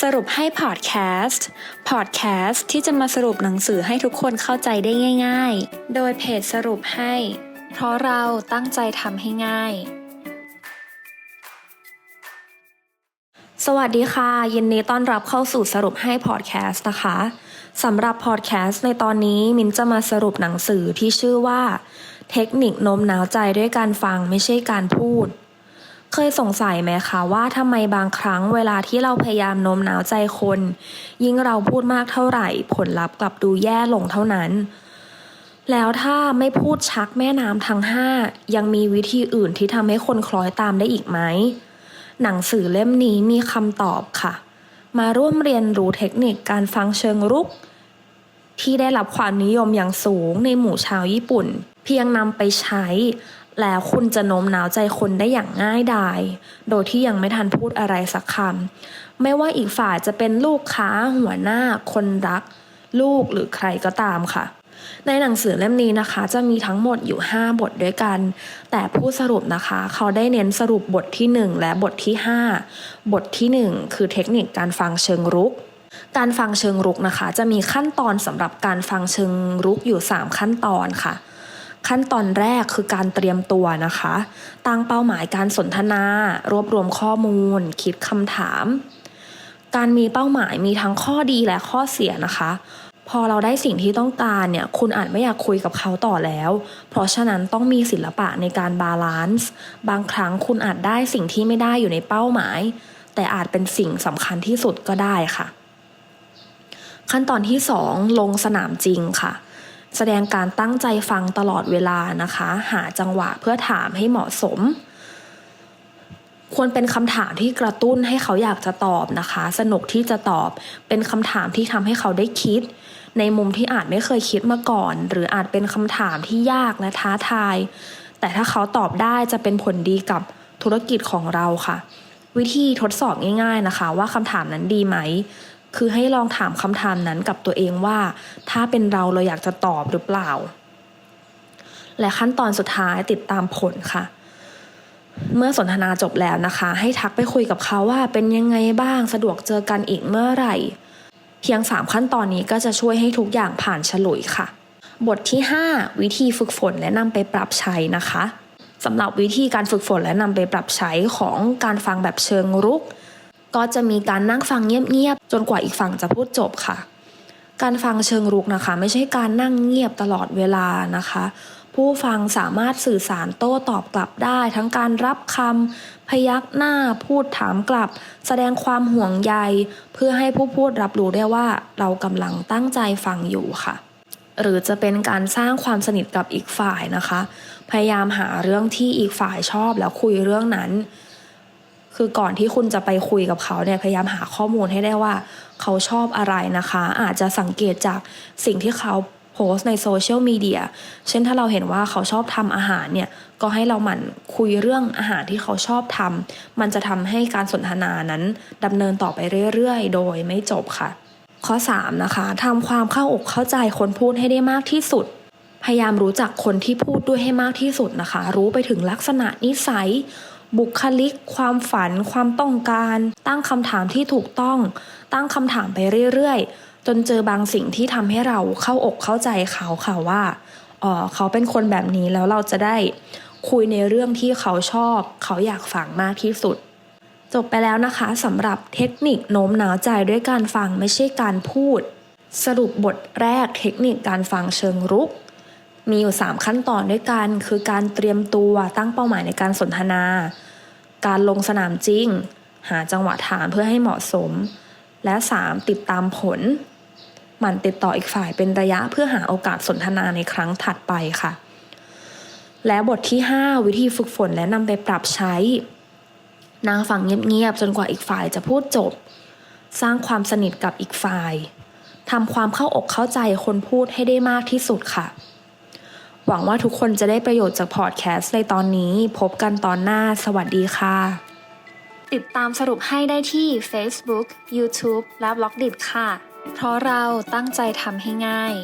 สรุปให้พอดแคสต์ พอดแคสต์ที่จะมาสรุปหนังสือให้ทุกคนเข้าใจได้ง่าย ๆ โดยเพจสรุปให้ เพราะเราตั้งใจทำให้ง่าย สวัสดีค่ะ ยินดีต้อนรับเข้าสู่สรุปให้พอดแคสต์นะคะสำหรับพอดแคสต์ในตอนนี้มินจะมาสรุปหนังสือที่ชื่อว่า เทคนิคโน้มน้าวใจด้วยการฟังไม่ใช่การพูด เคยสงสัยไหมคะว่าทำไมบางครั้งเวลาที่เราพยายามโน้มน้าวใจคน ยิ่งเราพูดมากเท่าไหร่ ผลลัพธ์กลับดูแย่ลงเท่านั้น แล้วถ้าไม่พูดชักแม่น้ำทั้งห้ายังมีวิธีอื่นที่ทำให้คนคล้อยตามได้อีกไหม หนังสือเล่มนี้มีคำตอบค่ะ มาร่วมเรียนรู้เทคนิคการฟังเชิงรุก ที่ได้รับความนิยมอย่างสูงในหมู่ชาวญี่ปุ่น เพียงนำไปใช้ แล้วคุณจะโน้มน้าวใจคนได้อย่างง่ายดาย โดยที่ยังไม่ทันพูดอะไรสักคำ ไม่ว่าอีกฝ่ายจะเป็นลูกค้าหัวหน้า คนรัก ลูกหรือใครก็ตามค่ะ ในหนังสือเล่มนี้นะคะ จะมีทั้งหมดอยู่ 5 บทด้วยกัน แต่ผู้สรุปนะคะ เขาได้เน้นสรุปบทที่ 1 และบทที่ 5 บทที่ 1 คือเทคนิคการฟังเชิงรุกการฟังเชิงรุกนะคะ จะมีขั้นตอนสำหรับการฟังเชิงรุกอยู่ 3 ขั้นตอนค่ะ ขั้นตอนแรกคือการเตรียมตัวนะคะ ตั้งเป้าหมายการสนทนา รวบรวมข้อมูล คิดคำถาม การมีเป้าหมายมีทั้งข้อดีและข้อเสียนะคะ พอเราได้สิ่งที่ต้องการเนี่ย คุณอาจไม่อยากคุยกับเขาต่อแล้ว เพราะฉะนั้นต้องมีศิลปะในการบาลานซ์ บางครั้งคุณอาจได้สิ่งที่ไม่ได้อยู่ในเป้าหมาย แต่อาจเป็นสิ่งสำคัญที่สุดก็ได้ค่ะ ขั้นตอนที่ 2 ลงสนามจริงค่ะ แสดงการตั้งใจฟังตลอดเวลานะคะ หาจังหวะเพื่อถามให้เหมาะสม ควรเป็นคำถามที่กระตุ้นให้เขาอยากจะตอบนะคะ สนุกที่จะตอบ เป็นคำถามที่ทำให้เขาได้คิด ในมุมที่อาจไม่เคยคิดมาก่อน หรืออาจเป็นคำถามที่ยากและท้าทาย แต่ถ้าเขาตอบได้จะเป็นผลดีกับธุรกิจของเราค่ะ วิธีทดสอบง่าย ๆนะคะ ว่าคำถามนั้นดีไหม คือให้ลองถามคำถามนั้นกับตัวเองว่า ถ้าเป็นเราเราอยากจะตอบหรือเปล่า และขั้นตอนสุดท้ายติดตามผลค่ะ เมื่อสนทนาจบแล้วนะคะ ให้ทักไปคุยกับเขาว่าเป็นยังไงบ้างสะดวกเจอกันอีกเมื่อไหร่ เพียง 3 ขั้นตอนนี้ก็จะช่วยให้ทุกอย่างผ่านฉลุยค่ะ บทที่ 5 วิธีฝึกฝนและนำไปปรับใช้นะคะสำหรับวิธีการฝึกฝนและนำไปปรับใช้ของการฟังแบบเชิงรุก ก็จะมีการนั่งฟังเงียบๆจนกว่าอีกฝั่งจะพูดจบค่ะ การฟังเชิงรุกนะคะ ไม่ใช่การนั่งเงียบตลอดเวลานะคะ ผู้ฟังสามารถสื่อสารโต้ตอบกลับได้ ทั้งการรับคำพยักหน้าพูดถามกลับ แสดงความห่วงใย เพื่อให้ผู้พูดรับรู้ได้ว่าเรากำลังตั้งใจฟังอยู่ค่ะหรือจะเป็นการสร้างความสนิทกับอีกฝ่ายนะคะ พยายามหาเรื่องที่อีกฝ่ายชอบแล้วคุยเรื่องนั้น คือก่อนที่คุณจะไปคุยกับเขาเนี่ยพยายามหาข้อมูลให้ได้ว่า เขาชอบอะไรนะคะ อาจจะสังเกตจากสิ่งที่เขาโพสในโซเชียลมีเดีย เช่นถ้าเราเห็นว่าเขาชอบทำอาหารเนี่ย ก็ให้เราหมั่นคุยเรื่องอาหารที่เขาชอบทำ มันจะทำให้การสนทนานั้นดำเนินต่อไปเรื่อยๆ โดยไม่จบค่ะ ข้อ 3 นะคะทำความเข้าอกเข้าใจคนพูดให้ได้มากที่สุด พยายามรู้จักคนที่พูดด้วยให้มากที่สุดนะคะ รู้ไปถึงลักษณะนิสัย บุคลิก ความฝัน ความต้องการ ตั้งคำถามที่ถูกต้อง ตั้งคำถามไปเรื่อยๆ จนเจอบางสิ่งที่ทำให้เราเข้าอกเข้าใจเขาค่ะว่าอ๋อเขาเป็นคนแบบนี้แล้วเราจะได้คุยในเรื่องที่เขาชอบ เขาอยากฟังมากที่สุด จบไปแล้วนะคะสำหรับเทคนิคโน้มน้าวใจด้วยการฟังไม่ใช่การพูด สรุปบทแรกเทคนิคการฟังเชิงรุก มีอยู่ 3 ขั้นตอนด้วยกัน คือการเตรียมตัวตั้งเป้าหมายในการสนทนา การลงสนามจริง หาจังหวะถามเพื่อให้เหมาะสม และ 3 ติดตามผล หมั่นติดต่ออีกฝ่ายเป็นระยะเพื่อหาโอกาสสนทนาในครั้งถัดไปค่ะ และบทที่ 5 วิธีฝึกฝนและนำไปปรับใช้ นางฟังเงียบๆจนกว่าอีกฝ่ายจะพูดจบ สร้างความสนิทกับอีกฝ่ายทำความเข้าอกเข้าใจคนพูดให้ได้มากที่สุดค่ะ หวังว่าทุกคนจะได้ประโยชน์จากพอดแคสต์ในตอนนี้ พบกันตอนหน้า สวัสดีค่ะ ติดตามสรุปให้ได้ที่ Facebook, YouTube และ b ล็อกดิค่ะ เพราะเราตั้งใจทำให้ง่าย